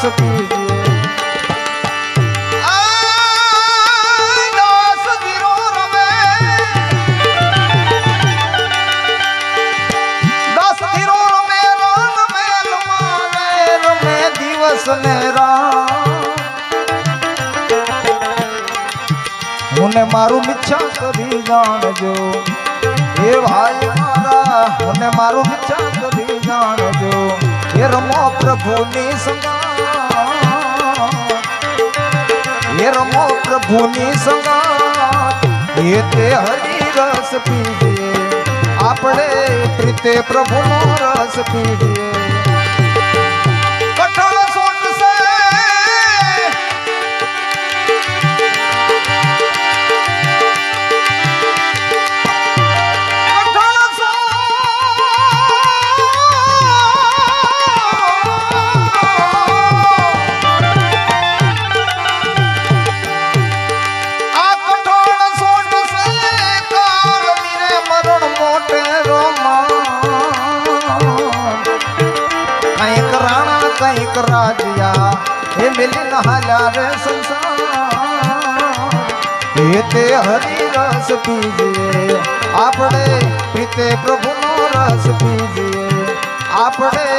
રસ પીજીએ દસ ધીરો રમે દસ ધીરો રમે રણ મેલમાં રે રમે દિવસ ને રાત હું ને મારું મિચ્છા કરી જાણજો. એ ભાઈ મારા, મને મારું મિચ્છા એ રમો પ્રભુની સંગા એ રમો પ્રભુની સંગા એ તે હરી રસ પીજીએ આપણે પ્રીતે પ્રભુનો રસ પીજીએ કંઈક રાજ્યા, એ મિલિન હાલ્યા રે સંસાર. એ તે હરી રસ પીજીએ આપણે પ્રીતે પ્રભુનો રસ પીજીએ આપણે